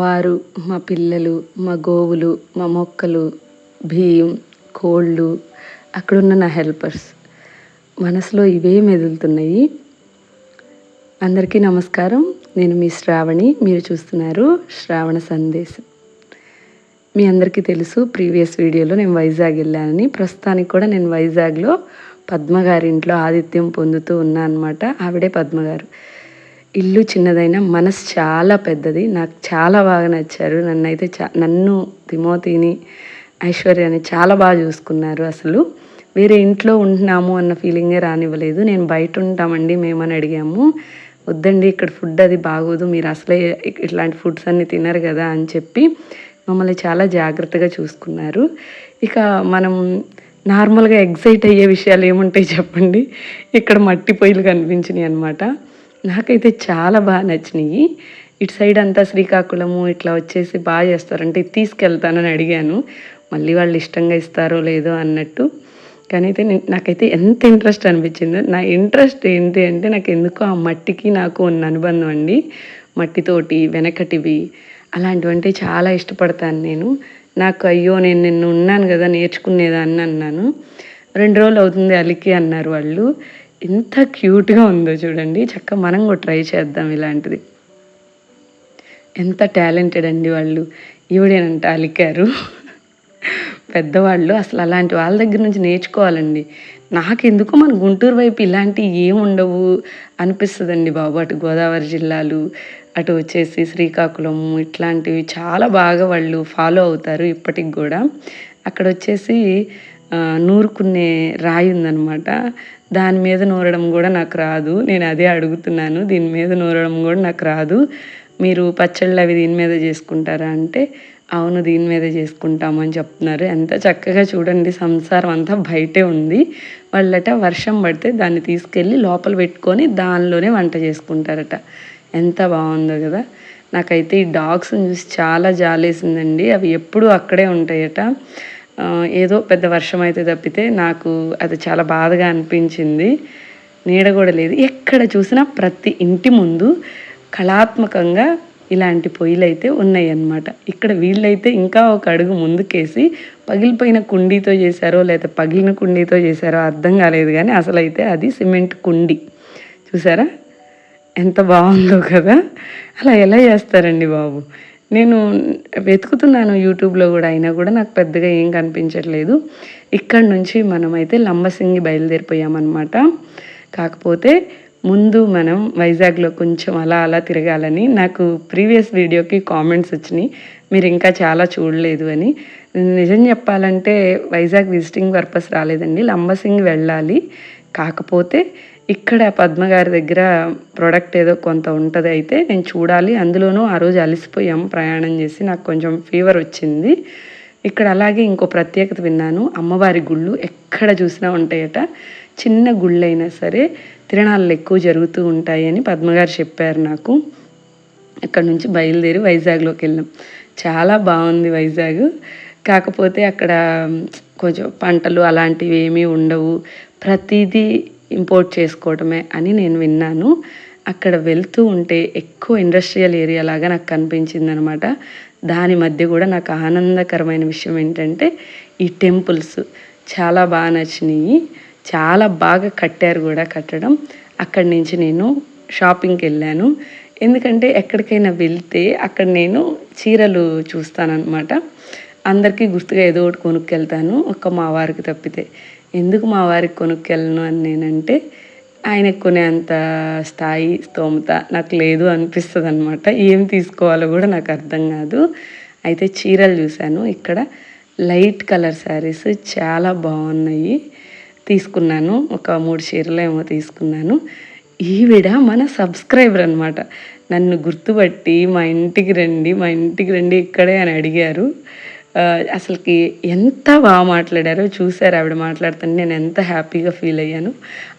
వారు మా పిల్లలు మా గోవులు మా మొక్కలు బియ్యం కోళ్ళు అక్కడున్న నా హెల్పర్స్. మనసులో ఇవే మెదులుతున్నాయి. అందరికీ నమస్కారం. నేను మీ శ్రావణి. మీరు చూస్తున్నారు శ్రావణ సందేశం. మీ అందరికీ తెలుసు ప్రీవియస్ వీడియోలో నేను వైజాగ్ వెళ్ళానని. ప్రస్తుతానికి కూడా నేను వైజాగ్లో పద్మగారి ఇంట్లో ఆతిథ్యం పొందుతూ ఉన్నా అనమాట ఆవిడే పద్మగారు. ఇల్లు చిన్నదైనా మనసు చాలా పెద్దది. నాకు చాలా బాగా నచ్చారు. నన్ను అయితే చా నన్ను తిమోతిని ఐశ్వర్యాన్ని చాలా బాగా చూసుకున్నారు అసలు. వేరే ఇంట్లో ఉంటున్నాము అన్న ఫీలింగే రానివ్వలేదు. నేను బయట ఉంటామండి మేమని అడిగాము. వద్దండి ఇక్కడ ఫుడ్ అది బాగోదు. మీరు అసలే ఇట్లాంటి ఫుడ్స్ అన్ని తినరు కదా అని చెప్పి మమ్మల్ని చాలా జాగ్రత్తగా చూసుకున్నారు. ఇక మనం నార్మల్గా ఎగ్జైట్ అయ్యే విషయాలు ఏముంటాయి చెప్పండి? ఇక్కడ మట్టి పొయ్యిలు కనిపించినాయి అనమాట నాకైతే చాలా బాగా నచ్చినాయి. ఇటు సైడ్ అంతా శ్రీకాకుళము ఇట్లా వచ్చేసి బాగా చేస్తారంటే ఇది తీసుకెళ్తానని అడిగాను. మళ్ళీ వాళ్ళు ఇష్టంగా ఇస్తారో లేదో అన్నట్టు. కానీ అయితే నేను- నాకైతే ఎంత ఇంట్రెస్ట్ అనిపించిందో నా ఇంట్రెస్ట్ ఏంటి అంటే నాకు ఎందుకో ఆ మట్టికి నాకు ఉన్న అనుబంధం అండి. మట్టితోటి వెనకటివి అలాంటివంటే చాలా ఇష్టపడతాను నేను. నాకు అయ్యో నేను నిన్ను ఉన్నాను కదా నేర్చుకునేదాన్ని అన్నాను. రెండు రోజులు అవుతుంది అలికి అన్నారు వాళ్ళు. ఎంత క్యూట్గా ఉందో చూడండి. చక్కగా మనం కూడా ట్రై చేద్దాం ఇలాంటిది. ఎంత టాలెంటెడ్ అండి వాళ్ళు. ఈవిడేనంట అలికారు. పెద్దవాళ్ళు అసలు అలాంటి వాళ్ళ దగ్గర నుంచి నేర్చుకోవాలండి. నాకెందుకో మన గుంటూరు వైపు ఇలాంటివి ఏముండవు అనిపిస్తుందండి బాబు. అటు గోదావరి జిల్లాలు అటు వచ్చేసి శ్రీకాకుళం ఇట్లాంటివి చాలా బాగా వాళ్ళు ఫాలో అవుతారు ఇప్పటికి కూడా. అక్కడ వచ్చేసి నూరుకునే రాయి ఉందన్నమాట దాని మీద నూరడం కూడా నాకు రాదు. నేను అదే అడుగుతున్నాను. దీని మీద నూరడం కూడా నాకు రాదు. మీరు పచ్చళ్ళు అవి దీని మీద చేసుకుంటారా అంటే అవును దీని మీద చేసుకుంటామని చెప్తున్నారు. ఎంత చక్కగా చూడండి సంసారం అంతా బయటే ఉంది. వాళ్ళట వర్షం పడితే దాన్ని తీసుకెళ్ళి లోపల పెట్టుకొని దానిలోనే వంట చేసుకుంటారట. ఎంత బాగుందో కదా! నాకైతే ఈ డాగ్స్ని చూసి చాలా జాలేసిందండి. అవి ఎప్పుడూ అక్కడే ఉంటాయట. ఏదో పెద్ద వర్షం అయితే తప్పితే నాకు అది చాలా బాధగా అనిపించింది. నీడ కూడా లేదు. ఎక్కడ చూసినా ప్రతి ఇంటి ముందు కళాత్మకంగా ఇలాంటి పొయ్యిలు అయితే ఉన్నాయి అన్నమాట ఇక్కడ వీళ్ళైతే ఇంకా ఒక అడుగు ముందుకేసి పగిలిపోయిన కుండీతో చేశారో లేదా పగిలిన కుండీతో చేశారో అర్థం కాలేదు కానీ అసలైతే అది సిమెంట్ కుండి. చూసారా? ఎంత బాగుందో కదా? అలా ఎలా చేస్తారండి బాబు? నేను వెతుకుతున్నాను యూట్యూబ్లో కూడా అయినా కూడా నాకు పెద్దగా ఏం కనిపించట్లేదు. ఇక్కడ నుంచి మనమైతే లంబసింగి బయలుదేరిపోయామన్నమాట. కాకపోతే ముందు మనం వైజాగ్లో కొంచెం అలా అలా తిరగాలని నాకు ప్రీవియస్ వీడియోకి కామెంట్స్ వచ్చినాయి. మీరు ఇంకా చాలా చూడలేదు అని. నిజం చెప్పాలంటే వైజాగ్ విజిటింగ్ పర్పస్ రాలేదండి. లంబసింగి వెళ్ళాలి. కాకపోతే ఇక్కడ పద్మ గారి దగ్గర ప్రోడక్ట్ ఏదో కొంత ఉంటుంది అయితే నేను చూడాలి. అందులోనూ ఆ రోజు అలసిపోయాం ప్రయాణం చేసి నాకు కొంచెం ఫీవర్ వచ్చింది. ఇక్కడ అలాగే ఇంకో ప్రత్యేకత విన్నాను. అమ్మవారి గుళ్ళు ఎక్కడ చూసినా ఉంటాయట. చిన్న గుళ్ళైనా సరే తిరణాలు ఎక్కువ జరుగుతూ ఉంటాయి అని పద్మగారు చెప్పారు నాకు. అక్కడ నుంచి బయలుదేరి వైజాగ్లోకి వెళ్ళాం. చాలా బాగుంది వైజాగ్. కాకపోతే అక్కడ కొంచెం పంటలు అలాంటివి ఏమీ ఉండవు. ప్రతిదీ ఇంపోర్ట్ చేసుకోవడమే అని నేను విన్నాను. అక్కడ వెళ్తూ ఉంటే ఎక్కువ ఇండస్ట్రియల్ ఏరియా లాగా నాకు కనిపించింది అనమాట దాని మధ్య కూడా నాకు ఆనందకరమైన విషయం ఏంటంటే ఈ టెంపుల్స్ చాలా బాగా నచ్చినాయి. చాలా బాగా కట్టారు కూడా కట్టడం. అక్కడి నుంచి నేను షాపింగ్కి వెళ్ళాను. ఎందుకంటే ఎక్కడికైనా వెళ్తే అక్కడ నేను చీరలు చూస్తానన్నమాట అందరికీ గుర్తుగా ఏదో ఒకటి కొనుక్కెళ్తాను. ఒక్క మా వారికి తప్పితే. ఎందుకు మా వారికి కొనుక్కెళ్ళను అని నేనంటే ఆయనకు కొనేంత స్థాయి స్తోమత నాకు లేదు అనిపిస్తుంది అనమాట ఏం తీసుకోవాలో కూడా నాకు అర్థం కాదు. అయితే చీరలు చూశాను. ఇక్కడ లైట్ కలర్ శారీస్ చాలా బాగున్నాయి. తీసుకున్నాను. ఒక మూడు చీరలు ఏమో తీసుకున్నాను. ఈవిడ మన సబ్స్క్రైబర్ అనమాట నన్ను గుర్తుపట్టి మా ఇంటికి రండి మా ఇంటికి రండి ఇక్కడే అని అడిగారు. అసలుకి ఎంత బాగా మాట్లాడారో చూశారు ఆవిడ మాట్లాడుతుంటే నేను ఎంత హ్యాపీగా ఫీల్ అయ్యాను.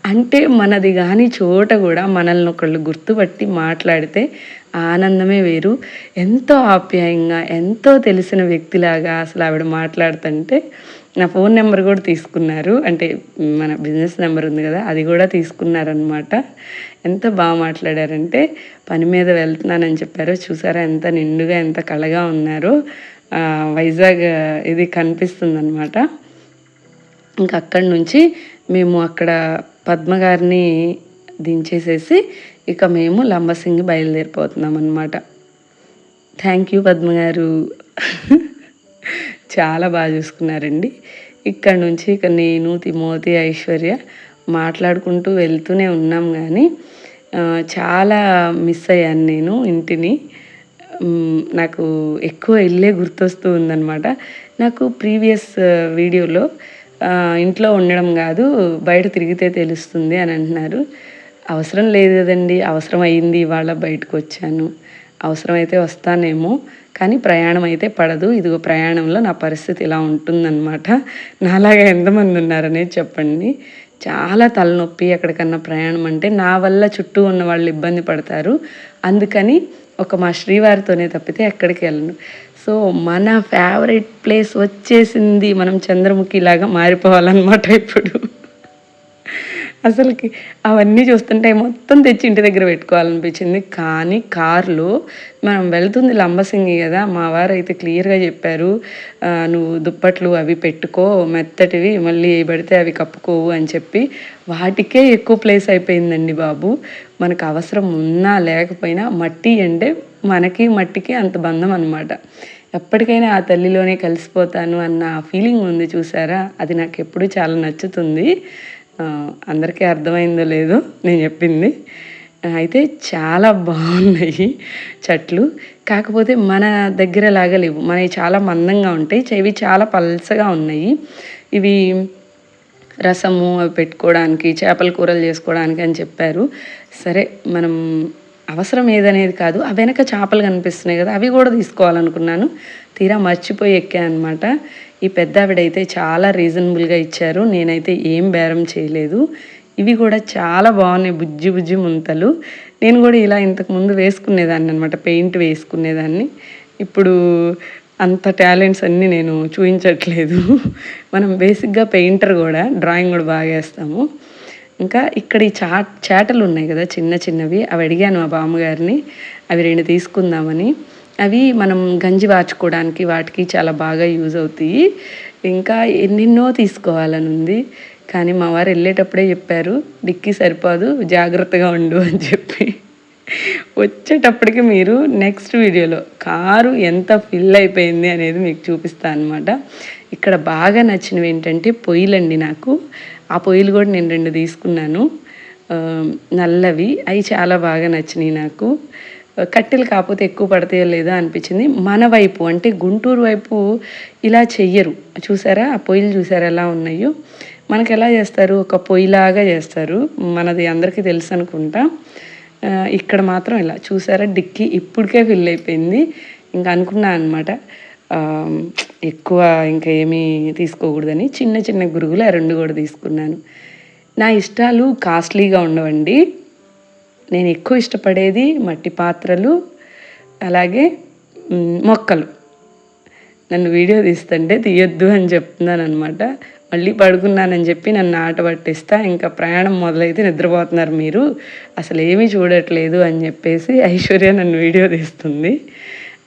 అంటే మనది కానీ చోట కూడా మనల్ని ఒకళ్ళు గుర్తుపట్టి మాట్లాడితే ఆనందమే వేరు. ఎంతో ఆప్యాయంగా ఎంతో తెలిసిన వ్యక్తిలాగా అసలు ఆవిడ మాట్లాడుతుంటే నా ఫోన్ నెంబర్ కూడా తీసుకున్నారు. అంటే మన బిజినెస్ నెంబర్ ఉంది కదా అది కూడా తీసుకున్నారనమాట ఎంత బాగా మాట్లాడారంటే పని మీద వెళ్తున్నానని చెప్పారో చూసారా? ఎంత నిండుగా ఎంత కళగా ఉన్నారో. వైజాగ్ ఇది కనిపిస్తుందనమాట ఇంకా అక్కడి నుంచి మేము అక్కడ పద్మగారిని దించేసేసి ఇక మేము లంబసింగి బయలుదేరిపోతున్నాం అనమాట థ్యాంక్ యూ పద్మగారు చాలా బాగా చూసుకున్నారండి. ఇక్కడ నుంచి ఇక నేను తిమోతి ఐశ్వర్య మాట్లాడుకుంటూ వెళ్తూనే ఉన్నాం కానీ చాలా మిస్ అయ్యాను నేను ఇంటిని. నాకు ఎక్కువ ఇల్లే గుర్తొస్తూ ఉందన్నమాట. నాకు ప్రీవియస్ వీడియోలో ఇంట్లో ఉండడం కాదు బయట తిరిగితే తెలుస్తుంది అని అంటున్నారు. అవసరం లేదు కదండి అవసరం అయింది ఇవాళ బయటకు వచ్చాను. అవసరమైతే వస్తానేమో కానీ ప్రయాణం అయితే పడదు. ఇదిగో ప్రయాణంలో నా పరిస్థితి ఇలా ఉంటుందన్నమాట. నాలాగా ఎంతమంది ఉన్నారనేది చెప్పండి. చాలా తలనొప్పి ఎక్కడికన్నా ప్రయాణం అంటే నా వల్ల చుట్టూ ఉన్న వాళ్ళు ఇబ్బంది పడతారు. అందుకని ఒక మా శ్రీవారితోనే తప్పితే ఎక్కడికి వెళ్ళను. సో మన ఫేవరెట్ ప్లేస్ వచ్చేసింది మనం చంద్రముఖి లాగా మారిపోవాలన్నమాట ఇప్పుడు. అసలుకి అవన్నీ చూస్తుంటే మొత్తం తెచ్చి ఇంటి దగ్గర పెట్టుకోవాలనిపించింది. కానీ కార్లు మనం వెళ్తుంది లంబసింగి కదా మా వారు అయితే క్లియర్గా చెప్పారు నువ్వు దుప్పట్లు అవి పెట్టుకో మెత్తటివి మళ్ళీ ఏ పడితే అవి కప్పుకోవు అని చెప్పి. వాటికే ఎక్కువ ప్లేస్ అయిపోయిందండి బాబు. మనకు అవసరం ఉన్నా లేకపోయినా మట్టి అంటే మనకి మట్టికి అంత బంధం అనమాట ఎప్పటికైనా ఆ తల్లిలోనే కలిసిపోతాను అన్న ఫీలింగ్ ఉంది చూసారా? అది నాకు ఎప్పుడు చాలా నచ్చుతుంది. అందరికీ అర్థమైందో లేదో నేను చెప్పింది. అయితే చాలా బాగున్నాయి చెట్లు. కాకపోతే మన దగ్గర లాగా లేవు మనవి చాలా మందంగా ఉంటాయి. ఇవి చాలా పల్సగా ఉన్నాయి. ఇవి రసము అవి పెట్టుకోవడానికి చేపల కూరలు చేసుకోవడానికి అని చెప్పారు. సరే మనం అవసరం ఏదనేది కాదు. ఆ వెనక చేపలు కనిపిస్తున్నాయి కదా అవి కూడా తీసుకోవాలనుకున్నాను. తీరా మర్చిపోయి ఎక్కా అనమాట ఈ పెద్ద ఆవిడైతే చాలా రీజనబుల్గా ఇచ్చారు. నేనైతే ఏం బేరం చేయలేదు. ఇవి కూడా చాలా బాగున్నాయి బుజ్జి బుజ్జి ముంతలు. నేను కూడా ఇలా ఇంతకుముందు వేసుకునేదాన్ని అనమాట పెయింట్ వేసుకునేదాన్ని. ఇప్పుడు అంత టాలెంట్స్ అన్నీ నేను చూపించట్లేదు మనం బేసిక్గా పెయింటర్ కూడా డ్రాయింగ్ కూడా బాగా వేస్తాము. ఇంకా ఇక్కడ ఈ చా చాటలు ఉన్నాయి కదా చిన్న చిన్నవి. అవి అడిగాను మా బామ్మగారిని. అవి రెండు తీసుకుందామని. అవి మనం గంజి వాచుకోవడానికి వాటికి చాలా బాగా యూజ్ అవుతాయి. ఇంకా ఎన్నెన్నో తీసుకోవాలని ఉంది. కానీ మా వారు వెళ్ళేటప్పుడే చెప్పారు డిక్కీ సరిపోదు జాగ్రత్తగా ఉండు అని చెప్పి. వచ్చేటప్పటికి మీరు నెక్స్ట్ వీడియోలో కారు ఎంత ఫిల్ అయిపోయింది అనేది మీకు చూపిస్తాను అనమాట ఇక్కడ బాగా నచ్చినవి ఏంటంటే పొయ్యిలండి నాకు. ఆ పొయ్యిలు కూడా నేను రెండు తీసుకున్నాను. నల్లవి. అవి చాలా బాగా నచ్చినాయి నాకు. కట్టెలు కాకపోతే ఎక్కువ పడతాయో లేదో అనిపించింది. మన వైపు అంటే గుంటూరు వైపు ఇలా చెయ్యరు. చూసారా? ఆ పొయ్యిలు చూసారా ఎలా ఉన్నాయో? మనకు ఎలా చేస్తారు? ఒక పొయ్యిలాగా చేస్తారు. మనది అందరికీ తెలుసు అనుకుంటా. ఇక్కడ మాత్రం ఇలా. చూసారా? డిక్కీ ఇప్పటికే ఫిల్ అయిపోయింది. ఇంకా అనుకున్నా అనమాట ఎక్కువ ఇంకా ఏమీ తీసుకోకూడదని. చిన్న చిన్న గురుగులు ఆ రెండు కూడా తీసుకున్నాను. నా ఇష్టాలు కాస్ట్లీగా ఉండవండి. నేను ఎక్కువ ఇష్టపడేది మట్టి పాత్రలు అలాగే మొక్కలు. నన్ను వీడియో తీస్తుంటే తీయొద్దు అని చెప్తున్నాను అనమాట మళ్ళీ పడుకున్నానని చెప్పి నన్ను ఆట పట్టిస్తా. ఇంకా ప్రయాణం మొదలైతే నిద్రపోతున్నారు మీరు. అసలు ఏమీ చూడట్లేదు అని చెప్పేసి ఐశ్వర్య నన్ను వీడియో తీస్తుంది.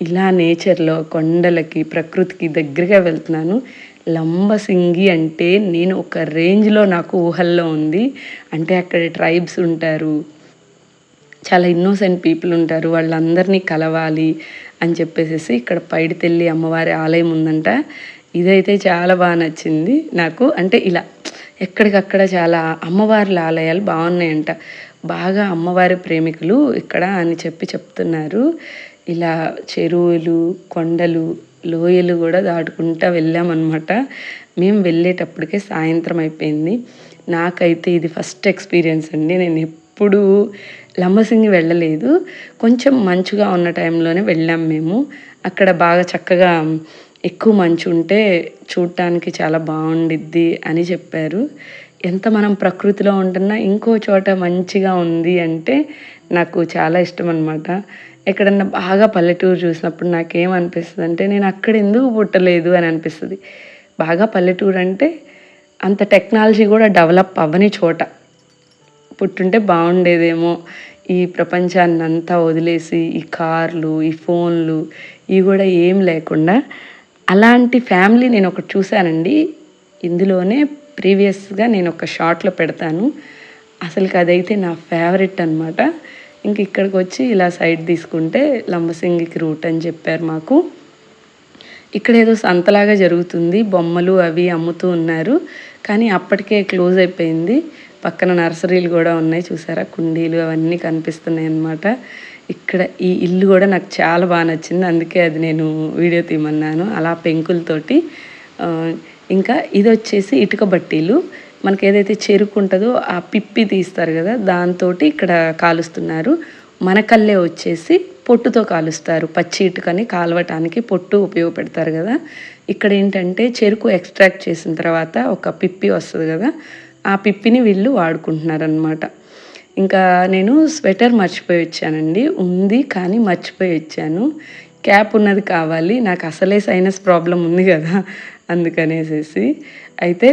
ఇలా నేచర్లో కొండలకి ప్రకృతికి దగ్గరగా వెళ్తున్నాను. లంబసింగి అంటే నేను ఒక రేంజ్లో నాకు ఊహల్లో ఉంది. అంటే అక్కడ ట్రైబ్స్ ఉంటారు. చాలా ఇన్నోసెంట్ పీపుల్ ఉంటారు. వాళ్ళందరినీ కలవాలి అని చెప్పేసి ఇక్కడ పైడితెల్లి అమ్మవారి ఆలయం ఉందంట. ఇదైతే చాలా బాగా నచ్చింది నాకు. అంటే ఇలా ఎక్కడికక్కడ చాలా అమ్మవార్ల ఆలయాలు బాగున్నాయంట. బాగా అమ్మవారి ప్రేమికులు ఇక్కడ అని చెప్పి చెప్తున్నారు. ఇలా చెరువులు కొండలు లోయలు కూడా దాటుకుంటా వెళ్ళామన్నమాట. మేము వెళ్ళేటప్పటికే సాయంత్రం అయిపోయింది. నాకైతే ఇది ఫస్ట్ ఎక్స్పీరియన్స్ అండి. నేను ఎప్పుడూ లంబసింగి వెళ్ళలేదు. కొంచెం మంచుగా ఉన్న టైంలోనే వెళ్ళాం మేము. అక్కడ బాగా చక్కగా ఎక్కువ మంచు ఉంటే చూడటానికి చాలా బాగుండిద్ది అని చెప్పారు. ఎంత మనం ప్రకృతిలో ఉంటున్నా ఇంకో చోట మంచిగా ఉంది అంటే నాకు చాలా ఇష్టం అనమాట ఎక్కడన్నా బాగా పల్లెటూరు చూసినప్పుడు నాకేమనిపిస్తుంది అంటే నేను అక్కడ ఎందుకు పుట్టలేదు అని అనిపిస్తుంది. బాగా పల్లెటూరు అంటే అంత టెక్నాలజీ కూడా డెవలప్ అవ్వని చోట. పుట్టుంటే బాగుండేదేమో. ఈ ప్రపంచాన్ని అంతా వదిలేసి ఈ కార్లు ఈ ఫోన్లు ఇవి కూడా ఏం లేకుండా అలాంటి ఫ్యామిలీ నేను ఒకటి చూశానండి. ఇందులోనే ప్రీవియస్గా నేను ఒక షార్ట్లో పెడతాను. అసలుకి అదైతే నా ఫేవరెట్ అనమాట ఇంక ఇక్కడికి వచ్చి ఇలా సైడ్ తీసుకుంటే లంబసింగికి రూట్ అని చెప్పారు మాకు. ఇక్కడ ఏదో సంతలాగా జరుగుతుంది. బొమ్మలు అవి అమ్ముతూ ఉన్నారు. కానీ అప్పటికే క్లోజ్ అయిపోయింది. పక్కన నర్సరీలు కూడా ఉన్నాయి చూసారా? కుండీలు అవన్నీ కనిపిస్తున్నాయి అన్నమాట. ఇక్కడ ఈ ఇల్లు కూడా నాకు చాలా బాగా నచ్చింది. అందుకే అది నేను వీడియో తీయమన్నాను. అలా పెంకులతోటి ఇంకా ఇది వచ్చేసి ఇటుక బట్టీలు. మనకి ఏదైతే చెరుకు ఉంటుందో ఆ పిప్పి తీస్తారు కదా దాంతో ఇక్కడ కాలుస్తున్నారు. మనకల్లే వచ్చేసి పొట్టుతో కాలుస్తారు. పచ్చి ఇటుకని కాలవటానికి పొట్టు ఉపయోగపెడతారు కదా. ఇక్కడ ఏంటంటే చెరుకు ఎక్స్ట్రాక్ట్ చేసిన తర్వాత ఒక పిప్పి వస్తుంది కదా ఆ పిప్పిని వీళ్ళు వాడుకుంటున్నారనమాట ఇంకా నేను స్వెటర్ మర్చిపోయి వచ్చానండి. ఉంది కానీ మర్చిపోయి వచ్చాను. క్యాప్ ఉన్నది కావాలి. నాకు అసలే సైనస్ ప్రాబ్లం ఉంది కదా అందుకనేసేసి. అయితే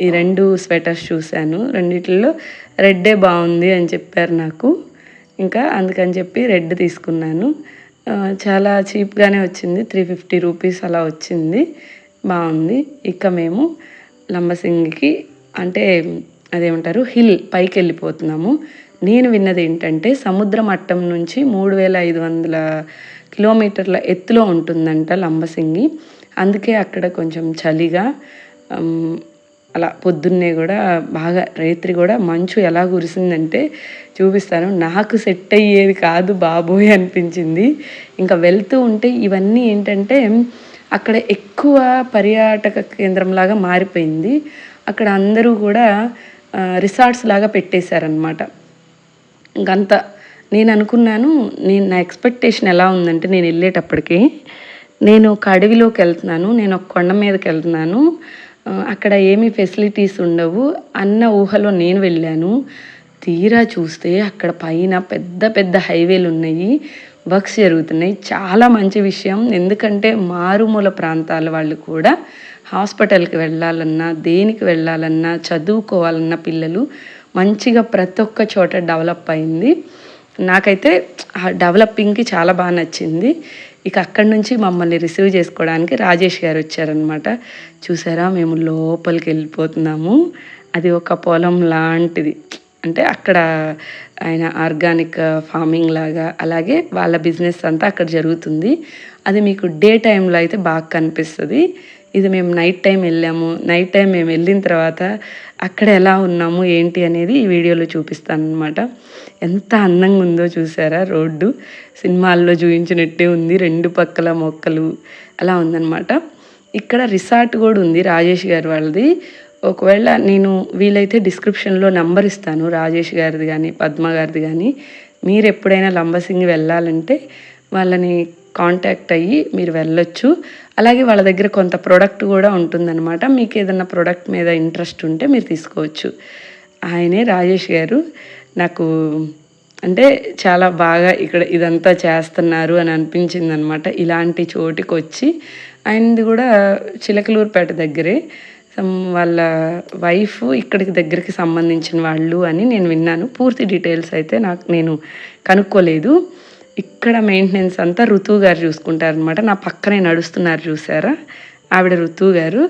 ఈ రెండు స్వెటర్స్ చూశాను. రెండిట్లో రెడ్డే బాగుంది అని చెప్పారు నాకు. ఇంకా అందుకని చెప్పి రెడ్ తీసుకున్నాను. చాలా చీప్గానే వచ్చింది. త్రీ ఫిఫ్టీ రూపీస్ అలా వచ్చింది. బాగుంది. ఇక మేము లంబసింగికి అంటే అదేమంటారు హిల్ పైకి వెళ్ళిపోతున్నాము నేను విన్నది ఏంటంటే సముద్ర మట్టం నుంచి మూడు వేల ఐదు వందల కిలోమీటర్ల ఎత్తులో ఉంటుందంట లంబసింగి. అందుకే అక్కడ కొంచెం చలిగా అలా పొద్దున్నే కూడా బాగా రాత్రి కూడా మంచు ఎలా కురిసిందంటే చూపిస్తాను. నాకు సెట్ అయ్యేది కాదు బాబోయ్ అనిపించింది. ఇంకా వెళ్తూ ఉంటే ఇవన్నీ ఏంటంటే అక్కడ ఎక్కువ పర్యాటక కేంద్రంలాగా మారిపోయింది. అక్కడ అందరూ కూడా రిసార్ట్స్ లాగా పెట్టేశారనమాట ఇంకంత నేను అనుకున్నాను నేను నా ఎక్స్పెక్టేషన్ ఎలా ఉందంటే నేను వెళ్ళేటప్పటికి నేను ఒక అడవిలోకి వెళ్తున్నాను నేను ఒక కొండ మీదకి వెళ్తున్నాను అక్కడ ఏమీ ఫెసిలిటీస్ ఉండవు అన్న ఊహలో నేను వెళ్ళాను. తీరా చూస్తే అక్కడ పైన పెద్ద పెద్ద హైవేలు ఉన్నాయి. వర్క్స్ జరుగుతున్నాయి. చాలా మంచి విషయం. ఎందుకంటే మారుమూల ప్రాంతాల వాళ్ళు కూడా హాస్పిటల్కి వెళ్ళాలన్నా దేనికి వెళ్ళాలన్నా చదువుకోవాలన్నా పిల్లలు మంచిగా ప్రతి ఒక్క చోట డెవలప్ అయింది. నాకైతే ఆ డెవలపింగ్కి చాలా బాగా నచ్చింది. ఇక అక్కడి నుంచి మమ్మల్ని రిసీవ్ చేసుకోవడానికి రాజేష్ గారు వచ్చారనమాట చూసారా మేము లోపలికి వెళ్ళిపోతున్నాము. అది ఒక పొలం లాంటిది. అంటే అక్కడ ఆయన ఆర్గానిక్ ఫార్మింగ్ లాగా అలాగే వాళ్ళ బిజినెస్ అంతా అక్కడ జరుగుతుంది. అది మీకు డే టైంలో అయితే బాగా కనిపిస్తుంది. ఇది మేము నైట్ టైం వెళ్ళాము. నైట్ టైం మేము వెళ్ళిన తర్వాత అక్కడ ఎలా ఉన్నాము ఏంటి అనేది ఈ వీడియోలో చూపిస్తాను అనమాట ఎంత అందంగా ఉందో చూసారా రోడ్డు. సినిమాల్లో చూపించినట్టే ఉంది. రెండు పక్కల మొక్కలు అలా ఉందన్నమాట. ఇక్కడ రిసార్ట్ కూడా ఉంది రాజేష్ గారు వాళ్ళది. ఒకవేళ నేను వీలైతే డిస్క్రిప్షన్లో నంబర్ ఇస్తాను రాజేష్ గారిది కానీ పద్మ గారిది కానీ మీరు ఎప్పుడైనా లంబసింగి వెళ్ళాలంటే వాళ్ళని కాంటాక్ట్ అయ్యి మీరు వెళ్ళొచ్చు. అలాగే వాళ్ళ దగ్గర కొంత ప్రోడక్ట్ కూడా ఉంటుందన్నమాట. మీకు ఏదన్నా ప్రోడక్ట్ మీద ఇంట్రెస్ట్ ఉంటే మీరు తీసుకోవచ్చు. ఆయనే రాజేష్ గారు. నాకు అంటే చాలా బాగా ఇక్కడ ఇదంతా చేస్తున్నారు అని అనిపించింది అనమాట ఇలాంటి చోటుకి వచ్చి ఆయనది కూడా చిలకలూరుపేట దగ్గరే. సమ్ వాళ్ళ వైఫ్ ఇక్కడికి దగ్గరికి సంబంధించిన వాళ్ళు అని నేను విన్నాను. పూర్తి డీటెయిల్స్ అయితే నాకు నేను కనుక్కోలేదు. ఇక్కడ మెయింటెనెన్స్ అంతా ఋతువు గారు చూసుకుంటారనమాట నా పక్కనే నడుస్తున్నారు చూసారా? ఆవిడ ఋతువు గారు.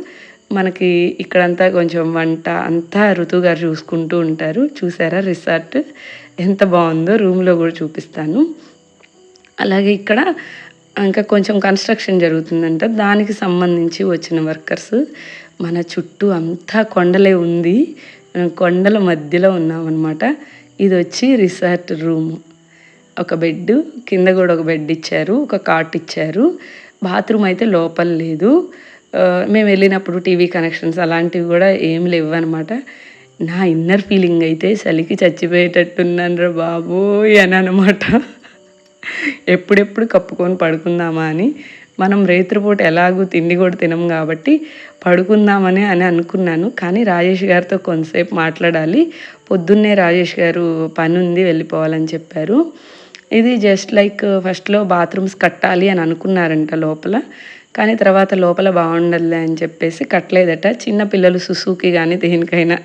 మనకి ఇక్కడంతా కొంచెం వంట అంతా ఋతువు గారు చూసుకుంటూ ఉంటారు. చూసారా రిసార్ట్ ఎంత బాగుందో రూమ్లో కూడా చూపిస్తాను. అలాగే ఇక్కడ ఇంకా కొంచెం కన్స్ట్రక్షన్ జరుగుతుందంట. దానికి సంబంధించి వచ్చిన వర్కర్స్ మన చుట్టూ అంతా కొండలే ఉంది. మనం కొండల మధ్యలో ఉన్నామన్నమాట. ఇది వచ్చి రిసార్ట్ రూమ్. ఒక బెడ్ కింద కూడా ఒక బెడ్ ఇచ్చారు ఒక కాట్ ఇచ్చారు. బాత్రూమ్ అయితే లోపల లేదు. మేము వెళ్ళినప్పుడు టీవీ కనెక్షన్స్ అలాంటివి కూడా ఏం లేవు అనమాట నా ఇన్నర్ ఫీలింగ్ అయితే చలికి చచ్చిపోయేటట్టున్నాను రా బాబోయ్ అని అనమాట ఎప్పుడెప్పుడు కప్పుకొని పడుకుందామా అని మనం రేత్రిపూట ఎలాగూ తిండి కూడా తినం కాబట్టి పడుకుందామని అని అనుకున్నాను. కానీ రాజేష్ గారితో కొంతసేపు మాట్లాడాలి. పొద్దున్నే రాజేష్ గారు పని ఉంది వెళ్ళిపోవాలని చెప్పారు. ఇది జస్ట్ లైక్ ఫస్ట్లో బాత్రూమ్స్ కట్టాలి అని అనుకున్నారంట లోపల. కానీ తర్వాత లోపల బాగుండదులే అని చెప్పేసి కట్టలేదట. చిన్న పిల్లలు సుసుకి కానీ దేనికైనా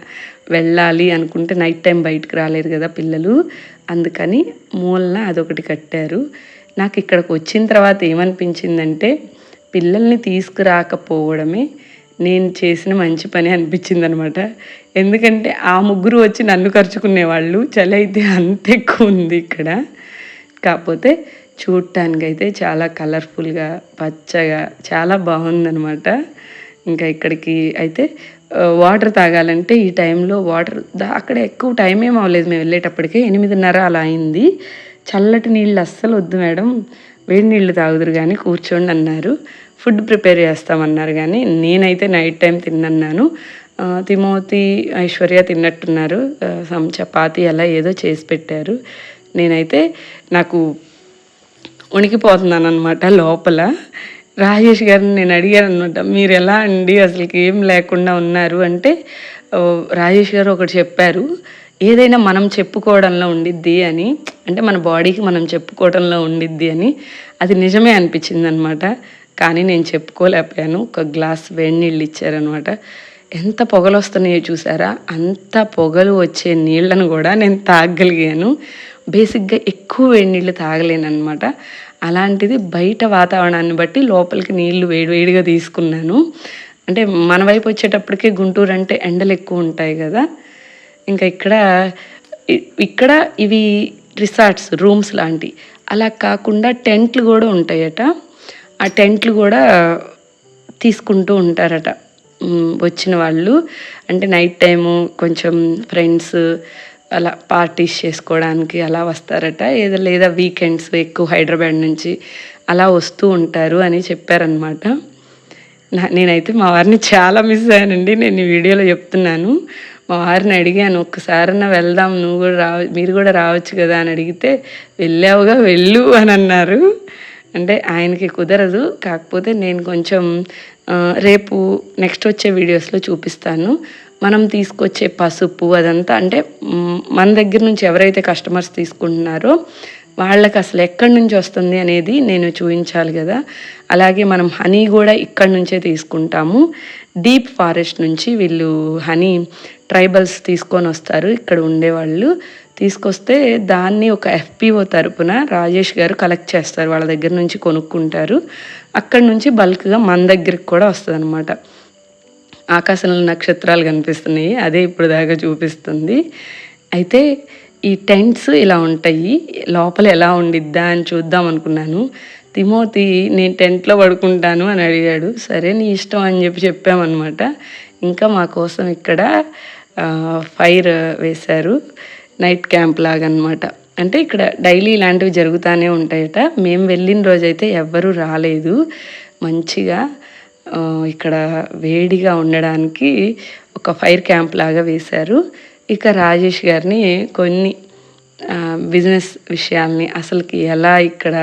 వెళ్ళాలి అనుకుంటే నైట్ టైం బయటకు రాలేరు కదా పిల్లలు. అందుకని మూలన అదొకటి కట్టారు. నాకు ఇక్కడికి వచ్చిన తర్వాత ఏమనిపించిందంటే పిల్లల్ని తీసుకురాకపోవడమే నేను చేసిన మంచి పని అనిపించింది అనమాట ఎందుకంటే ఆ ముగ్గురు వచ్చి నన్ను ఖర్చుకునేవాళ్ళు చలి అయితే అంత ఎక్కువ ఉంది ఇక్కడ. కాకపోతే చూడటానికైతే చాలా కలర్ఫుల్గా పచ్చగా చాలా బాగుందనమాట. ఇంకా ఇక్కడికి అయితే వాటర్ తాగాలంటే ఈ టైంలో వాటర్ అక్కడ ఎక్కువ టైం ఏం అవ్వలేదు. మేము వెళ్ళేటప్పటికే ఎనిమిదిన్నర అలా అయింది. చల్లటి నీళ్ళు అస్సలు వద్దు మేడం. వేడి నీళ్ళు తాగుదురు కానీ కూర్చోండి అన్నారు. ఫుడ్ ప్రిపేర్ చేస్తామన్నారు కానీ నేనైతే నైట్ టైం తిన్నన్నాను. తిమోతి ఐశ్వర్య తిన్నట్టున్నారు. సమ్ చపాతి అలా ఏదో చేసి పెట్టారు. నేనైతే నాకు వణికిపోతున్నాను అనమాట లోపల. రాజేష్ గారిని నేను అడిగాను అనమాట మీరు ఎలా అండి? అసలుకి ఏం లేకుండా ఉన్నారు? అంటే రాజేష్ గారు ఒకటి చెప్పారు. ఏదైనా మనం చెప్పుకోవడంలో ఉండిద్ది అని అంటే మన బాడీకి మనం చెప్పుకోవడంలో ఉండిద్ది అని అది నిజమే అనిపించింది అనమాట కానీ నేను చెప్పుకోలేకపోయాను. ఒక గ్లాస్ వేడి నీళ్ళు ఇచ్చారనమాట. ఎంత పొగలు వస్తున్నాయో చూసారా? అంత పొగలు వచ్చే నీళ్ళను కూడా నేను తాగగలిగాను బేసిక్గా ఎక్కువ వేడి నీళ్ళు తాగలేనమాట అలాంటిది బయట వాతావరణాన్ని బట్టి లోపలికి నీళ్ళు వేడివేడిగా తీసుకున్నాను. అంటే మన వైపు వచ్చేటప్పటికే గుంటూరు అంటే ఎండలు ఎక్కువ ఉంటాయి కదా. ఇంకా ఇక్కడ ఇక్కడ ఇవి రిసార్ట్స్ రూమ్స్ లాంటి. అలా కాకుండా టెంట్లు కూడా ఉంటాయట. ఆ టెంట్లు కూడా తీసుకుంటూ ఉంటారట. వచ్చిన వాళ్ళు. అంటే నైట్ టైము కొంచెం ఫ్రెండ్స్ అలా పార్టీస్ చేసుకోవడానికి అలా వస్తారట. ఏదో లేదా వీకెండ్స్ ఎక్కువ హైదరాబాద్ నుంచి అలా వస్తూ ఉంటారు అని చెప్పారనమాట నేనైతే మా వారిని చాలా మిస్ అయ్యానండి. నేను ఈ వీడియోలో చెప్తున్నాను. మా వారిని అడిగాను ఒక్కసారన్నా వెళ్దాం నువ్వు కూడా రావ మీరు కూడా రావచ్చు కదా అని అడిగితే వెళ్ళావుగా వెళ్ళు అని అన్నారు. అంటే ఆయనకి కుదరదు కాకపోతే నేను కొంచెం రేపు నెక్స్ట్ వచ్చే వీడియోస్లో చూపిస్తాను. మనం తీసుకొచ్చే పసుపు అదంతా అంటే మన దగ్గర నుంచి ఎవరైతే కస్టమర్స్ తీసుకుంటున్నారో వాళ్ళకి అసలు ఎక్కడి నుంచి వస్తుంది అనేది నేను చూపించాలి కదా. అలాగే మనం హనీ కూడా ఇక్కడి నుంచే తీసుకుంటాము. డీప్ ఫారెస్ట్ నుంచి వీళ్ళు హనీ ట్రైబల్స్ తీసుకొని వస్తారు ఇక్కడ ఉండేవాళ్ళు. తీసుకొస్తే దాన్ని ఒక ఎఫ్పిఓ తరపున రాజేష్ గారు కలెక్ట్ చేస్తారు. వాళ్ళ దగ్గర నుంచి కొనుక్కుంటారు. అక్కడి నుంచి బల్క్గా మన దగ్గరికి కూడా వస్తుంది అనమాట ఆకాశంలో నక్షత్రాలు కనిపిస్తున్నాయి. అదే ఇప్పుడు దాకా చూపిస్తుంది. అయితే ఈ టెంట్స్ ఇలా ఉంటాయి. లోపల ఎలా ఉండిద్దా అని చూద్దాం అనుకున్నాను. తిమోతి నేను టెంట్లో పడుకుంటాను అని అడిగాడు. సరే నీ ఇష్టం అని చెప్పి చెప్పామన్నమాట. ఇంకా మా కోసం ఇక్కడ ఫైర్ వేశారు. నైట్ క్యాంప్ లాగా అనమాట అంటే ఇక్కడ డైలీ ఇలాంటివి జరుగుతూనే ఉంటాయట. మేము వెళ్ళిన రోజైతే ఎవ్వరూ రాలేదు. మంచిగా ఇక్కడ వేడిగా ఉండడానికి ఒక ఫైర్ క్యాంప్ లాగా వేశారు. ఇక రాజేష్ గారిని కొన్ని బిజినెస్ విషయాల్ని అసలుకి ఎలా ఇక్కడ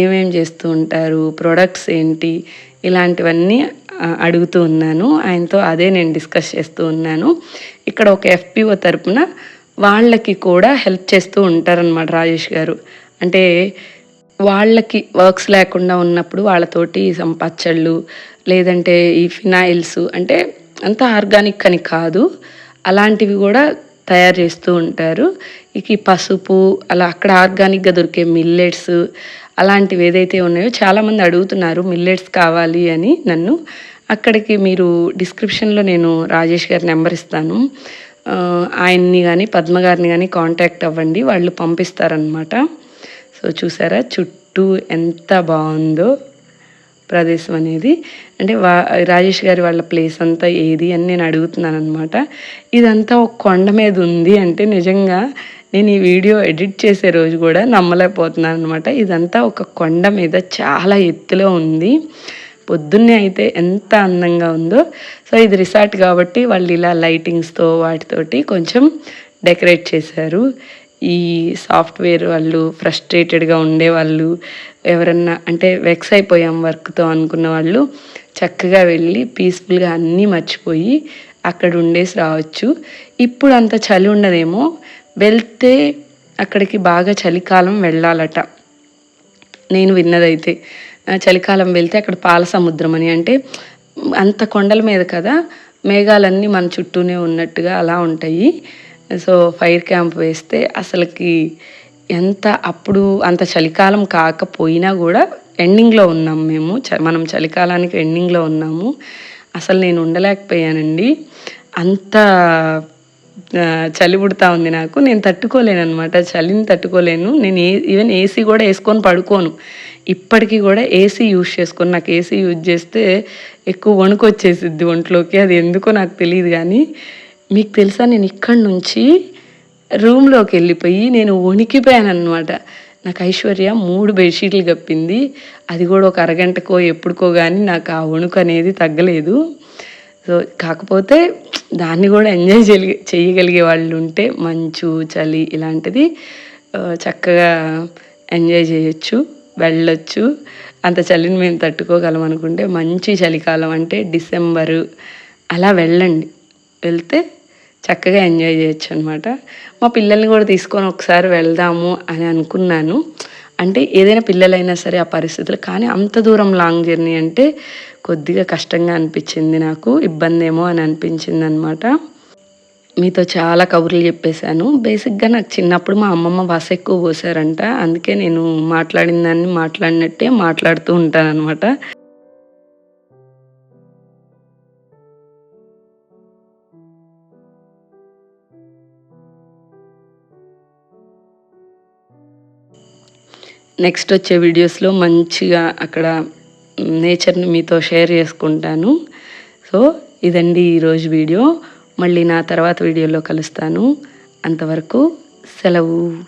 ఏమేం చేస్తూ ఉంటారు ప్రొడక్ట్స్ ఏంటి ఇలాంటివన్నీ అడుగుతూ ఉన్నాను. ఆయనతో అదే నేను డిస్కస్ చేస్తూ ఉన్నాను. ఇక్కడ ఒక ఎఫ్పిఓ తరపున వాళ్ళకి కూడా హెల్ప్ చేస్తూ ఉంటారనమాట రాజేష్ గారు. అంటే వాళ్ళకి వర్క్స్ లేకుండా ఉన్నప్పుడు వాళ్ళతోటి పచ్చళ్ళు లేదంటే ఈ ఫినాయిల్స్ అంటే అంత ఆర్గానిక్ అని కాదు. అలాంటివి కూడా తయారు చేస్తూ ఉంటారు. ఇక పసుపు అలా అక్కడ ఆర్గానిక్గా దొరికే మిల్లెట్స్ అలాంటివి ఏదైతే ఉన్నాయో చాలామంది అడుగుతున్నారు మిల్లెట్స్ కావాలి అని నన్ను. అక్కడికి మీరు డిస్క్రిప్షన్లో నేను రాజేష్ గారి నెంబర్ ఇస్తాను. ఆయన్ని కానీ పద్మ గారిని కానీ కాంటాక్ట్ అవ్వండి. వాళ్ళు పంపిస్తారనమాట సో చూసారా? చుట్టూ ఎంత బాగుందో. ప్రదేశం అనేది. అంటే వా రాజేష్ గారి వాళ్ళ ప్లేస్ అంతా ఏది అని నేను అడుగుతున్నాను అనమాట ఇదంతా ఒక కొండ మీద ఉంది అంటే నిజంగా నేను ఈ వీడియో ఎడిట్ చేసే రోజు కూడా నమ్మలేకపోతున్నాను అనమాట ఇదంతా ఒక కొండ మీద చాలా ఎత్తులో ఉంది. పొద్దున్నే అయితే ఎంత అందంగా ఉందో. సో ఇది రిసార్ట్ కాబట్టి వాళ్ళు ఇలా లైటింగ్స్తో వాటితోటి కొంచెం డెకరేట్ చేశారు. ఈ సాఫ్ట్వేర్ వాళ్ళు ఫ్రస్ట్రేటెడ్గా ఉండేవాళ్ళు. ఎవరన్నా అంటే వెక్స్ అయిపోయాం వర్క్తో అనుకున్న వాళ్ళు చక్కగా వెళ్ళి పీస్ఫుల్గా అన్నీ మర్చిపోయి అక్కడ ఉండేసి రావచ్చు. ఇప్పుడు అంత చలి ఉండదేమో వెళ్తే అక్కడికి బాగా చలికాలం వెళ్ళాలట. నేను విన్నదైతే చలికాలం వెళ్తే అక్కడ పాల సముద్రం అని అంటే అంత కొండల మీద కదా మేఘాలన్నీ మన చుట్టూనే ఉన్నట్టుగా అలా ఉంటాయి. సో ఫైర్ క్యాంప్ వేస్తే అసలుకి ఎంత అప్పుడు అంత చలికాలం కాకపోయినా కూడా ఎండింగ్లో ఉన్నాం మేము. చ మనం చలికాలానికి ఎండింగ్లో ఉన్నాము. అసలు నేను ఉండలేకపోయానండి. అంత చలి పుడతా ఉంది నాకు. నేను తట్టుకోలేను అనమాట చలిని తట్టుకోలేను. నేను ఏ ఈవెన్ ఏసీ కూడా వేసుకొని పడుకోను. ఇప్పటికీ కూడా ఏసీ యూజ్ చేసుకొని నాకు ఏసీ యూజ్ చేస్తే ఎక్కువ వణుకు వచ్చేసిద్ది ఒంట్లోకి. అది ఎందుకో నాకు తెలియదు కానీ మీకు తెలుసా నేను ఇక్కడి నుంచి రూమ్లోకి వెళ్ళిపోయి నేను వణికిపోయాను అనమాట నాకు ఐశ్వర్య మూడు బెడ్షీట్లు కప్పింది. అది కూడా ఒక అరగంటకో ఎప్పుడుకో కానీ నాకు ఆ వణుకు అనేది తగ్గలేదు. సో కాకపోతే దాన్ని కూడా ఎంజాయ్ చేయగలిగే చేయగలిగే వాళ్ళు ఉంటే మంచు చలి ఇలాంటిది చక్కగా ఎంజాయ్ చేయొచ్చు వెళ్ళొచ్చు. అంత చలిని మేము తట్టుకోగలం అనుకుంటే మంచి చలికాలం అంటే డిసెంబరు. అలా వెళ్ళండి. వెళ్తే చక్కగా ఎంజాయ్ చేయొచ్చు అనమాట మా పిల్లల్ని కూడా తీసుకొని ఒకసారి వెళ్దాము అని అనుకున్నాను. అంటే ఏదైనా పిల్లలైనా సరే ఆ పరిస్థితులు కానీ అంత దూరం లాంగ్ జర్నీ అంటే కొద్దిగా కష్టంగా అనిపించింది నాకు ఇబ్బంది ఏమో అని అనిపించింది అనమాట మీతో చాలా కబుర్లు చెప్పేశాను. బేసిక్గా నాకు చిన్నప్పుడు మా అమ్మమ్మ బస్ ఎక్కువ పోసారంట. అందుకే నేను మాట్లాడిన దాన్ని మాట్లాడినట్టే మాట్లాడుతూ ఉంటాను అనమాట నెక్స్ట్ వచ్చే వీడియోస్లో మంచిగా అక్కడ నేచర్ని మీతో షేర్ చేసుకుంటాను. సో ఇదండి ఈరోజు వీడియో మళ్ళీ నా తర్వాత వీడియోలో కలుస్తాను. అంతవరకు సెలవు.